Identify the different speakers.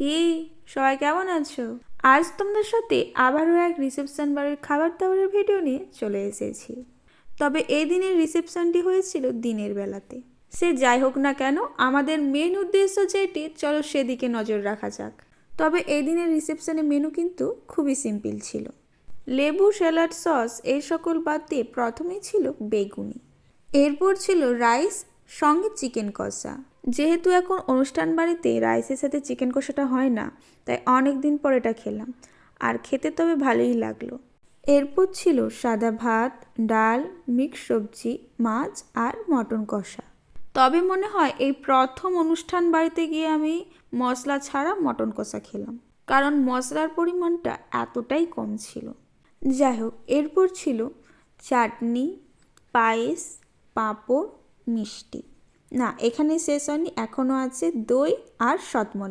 Speaker 1: কি? সবাই কেমন আছো? আজ তোমাদের সাথে আবারও এক রিসেপশন বারের খাবার দাবারের ভিডিও নিয়ে চলে এসেছি। তবে এই দিনের রিসেপশনটি হয়েছিল দিনের বেলাতে। সে যাই হোক না কেন, আমাদের মেন উদ্দেশ্য যেটি, চলো সেদিকে নজর রাখা যাক। তবে এই দিনের রিসেপশনে মেনু কিন্তু খুবই সিম্পল ছিল। লেবু, স্যালাড, সস, এই সকল বাদ দিয়ে প্রথমেই ছিল বেগুনি। এরপর ছিল রাইস, সঙ্গে চিকেন কষা। যেহেতু এখন অনুষ্ঠান বাড়িতে রাইসের সাথে চিকেন কষাটা হয় না, তাই অনেক দিন পর এটা খেলাম। আর খেতে তবে ভালোই লাগল। এরপর ছিল সাদা ভাত, ডাল মিক্স সবজি, মাছ আর মটন কষা। তবে মনে হয় এই প্রথম অনুষ্ঠান বাড়িতে গিয়ে আমি মশলা ছাড়া মটন কষা খেলাম, কারণ মশলার পরিমাণটা এতটাই কম ছিল। যাই হোক, এরপর ছিল চাটনি, পায়েস, পাঁপড়, মিষ্টি। না এখানে শেষ হয়নি এখনও আছে দই আর সতমলাই